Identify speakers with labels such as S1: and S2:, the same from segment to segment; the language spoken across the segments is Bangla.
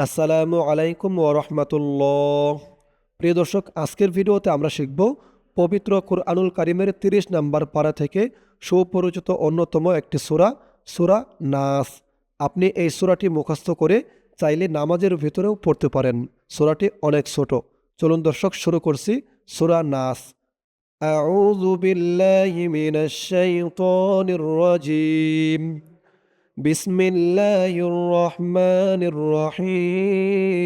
S1: আসসালামু আলাইকুম ওরহমতুল্লাহ প্রিয় দর্শক আজকের ভিডিওতে আমরা শিখব পবিত্র কুরআনুল কারিমের তিরিশ নাম্বার পারা থেকে সুপরিচিত অন্যতম একটি সূরা সূরা নাস আপনি এই সূরাটি মুখস্থ করে চাইলে নামাজের ভিতরেও পড়তে পারেন সূরাটি অনেক ছোট চলুন দর্শক শুরু করছি সূরা নাস أعوذ بالله من الشيطان الرجيم بسم الله الرحمن الرحيم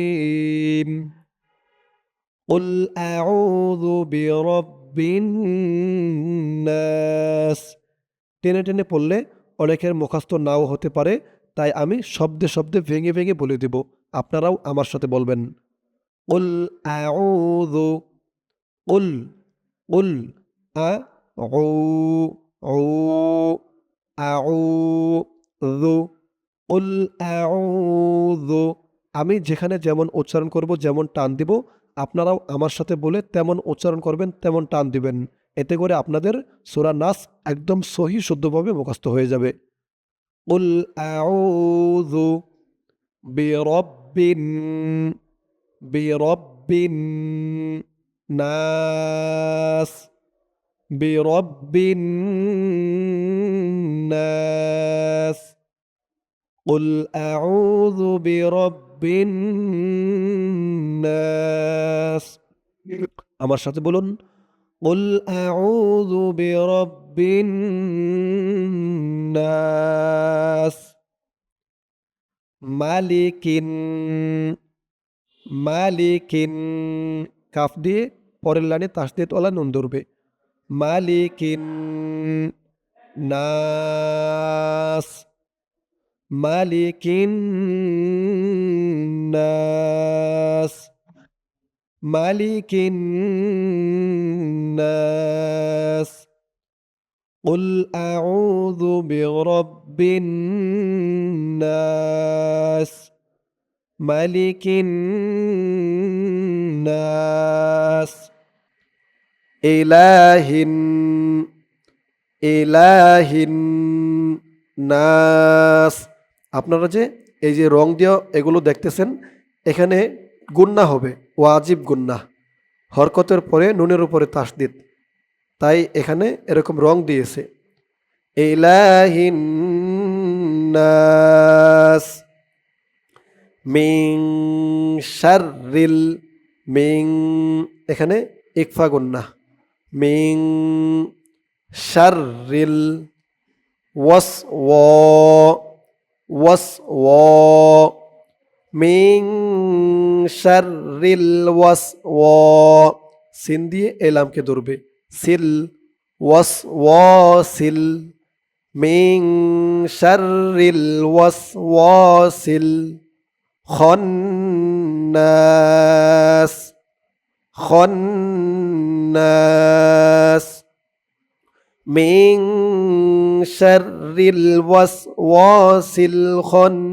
S1: قل أعوذ برب الناس টেনে টেনে পড়লে অনেকের মুখস্থ নাও হতে পারে তাই আমি শব্দে শব্দে ভেঙে ভেঙে বলে দেব আপনারাও আমার সাথে বলবেন قل أعوذ قل قل أعوذ রু উল রু আমি যেখানে যেমন উচ্চারণ করব, যেমন টান দিব, আপনারাও আমার সাথে বলে তেমন উচ্চারণ করবেন, তেমন টান দিবেন। এতে করে আপনাদের সোরা নাস একদম সহি, শুদ্ধভাবে মুখস্থ হয়ে যাবে। উল আউযু বিরব্বিন বিরব্বিন নাস বিরব্বিন নাস। قل أعوذ برب الناس আমার সাথে বলুন قل أعوذ برب الناس مالك مالك কাফ দিয়ে পরের লাইনে তাসদিদ ওলা নুন ধরবে মালিকিন নাস ملك الناس. ملك الناس. قل أعوذ برب الناس. ملك الناس. إله إله الناس. আপনারা যে এই যে রং দেওয়া এগুলো দেখতেছেন, এখানে গুন্না হবে, ওয়াজিব গুন্না। হরকতের পরে নুনের উপরে তাসদিদ। তাই এখানে এরকম রং দিয়েছে। ইলাহিন নাস মিং শাররিল মিং, এখানে ইকফা গুন্না। মিং শাররিল ওয়াস ও ও মিং শাররিল ওয়াস সিন দিয়ে এলামকে ধরবে। সিল ওয়াস ওয়াসিল মিং শাররিল ওয়াস ওয়াসিল খন্নাস খন্নাস। শাররিল ওয়াস ওয়াসিল খন্নাস।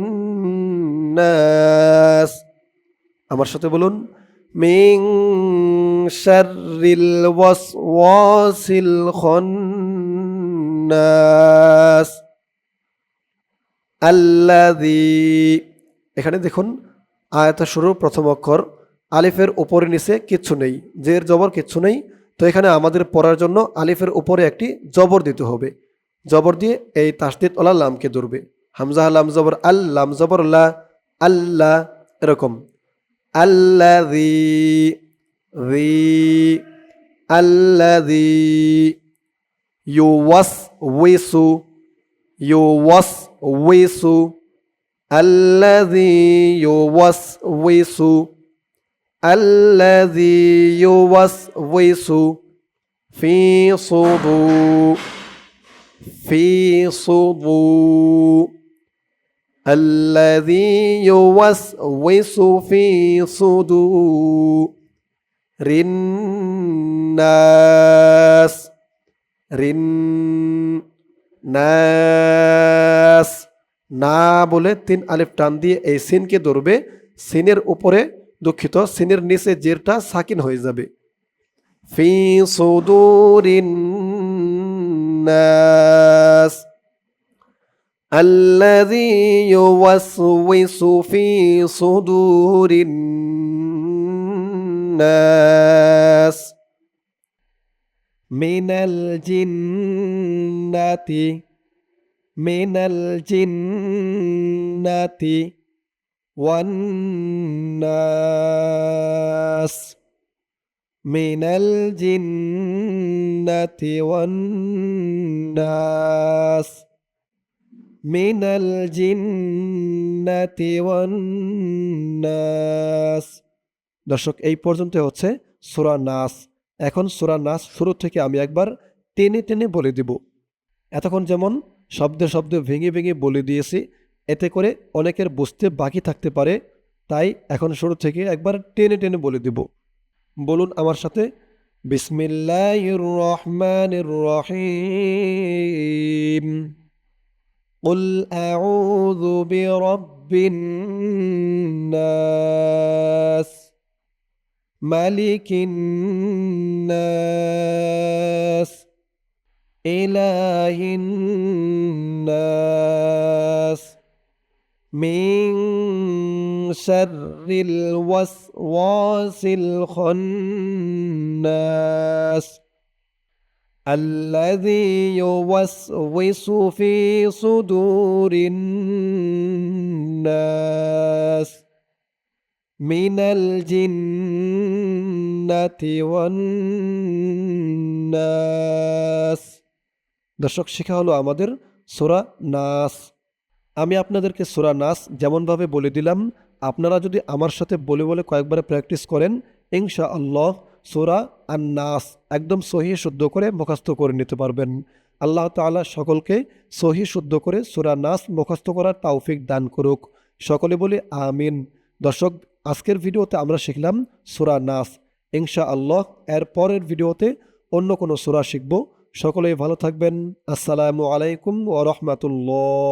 S1: আমার সাথে বলুন, মিং শাররিল ওয়াস ওয়াসিল খন্নাস। আল্লাযী, এখানে দেখুন আয়াতা শুরু প্রথম অক্ষর, আলিফের উপরে নিচে কিচ্ছু নেই, জের জবর কিচ্ছু নেই তো এখানে আমাদের পড়ার জন্য আলিফের উপরে একটি জবর দিতে হবে। জবর দিয়ে এই তাসদিদ আল্লাহ লামকে ধরবে। হামজা লাম জবর আল্লাম জবর আল্লাহ আল্লাহ এরকম। আল্লা রি রি আল্লা রি ইউ ওয়াস উইসু ইউ ওয়াস উইসু আল্লা রি ইউ ওয়াস উইসু الذي يوسوس في صدور في صدور الذي يوسوس في صدور الناس الناس না বলে তিন আলিফ টান দিয়ে এই সিনকে ধরবে সিনের উপরে দুঃখিত সিনের নিচে জেরটা সাকিন হয়ে যাবে ফি সুদুরিন নাস الذي يوسوس في صدور الناس من الجنة من الجنة والناس من الجنة والناس من الجنة والناس দর্শক এই পর্যন্ত হচ্ছে সুরা নাস এখন সুরা নাস শুরু থেকে আমি একবার টেনে টেনে বলে দিব এতক্ষণ যেমন শব্দে শব্দে ভেঙে ভেঙে বলে দিয়েছি এতে করে অনেকের বুঝতে বাকি থাকতে পারে তাই এখন শুরু থেকে একবার টেনে টেনে বলে দিব বলুন আমার সাথে বিসমিল্লাহির রহমানির রহিম قل أعوذ برب الناس ملك الناس إله الناس من شر الوسواس الخناس الذي يوسوس في صدور الناس من الجنة والناس দর্শক শেখা হলো আমাদের সোরা নাস আমি আপনাদেরকে সোরা নাস যেমনভাবে বলে দিলাম, আপনারা যদি আমার সাথে বলে বলে কয়েকবার প্র্যাকটিস করেন ইনশা আল্লাহ সোরা আর নাস একদম সহি শুদ্ধ করে মুখস্থ করে নিতে পারবেন। আল্লাহ তাআলা সকলকে সহি শুদ্ধ করে সোরা নাস মুখস্থ করার তৌফিক দান করুক। সকলে বলে আমিন। দর্শক, আজকের ভিডিওতে আমরা শিখলাম সোরা নাস। ইনশা আল্লাহ এর পরের ভিডিওতে অন্য কোনো সোরা শিখব। সকলেই ভালো থাকবেন। আসসালামু আলাইকুম ও রহমতুল্লাহ।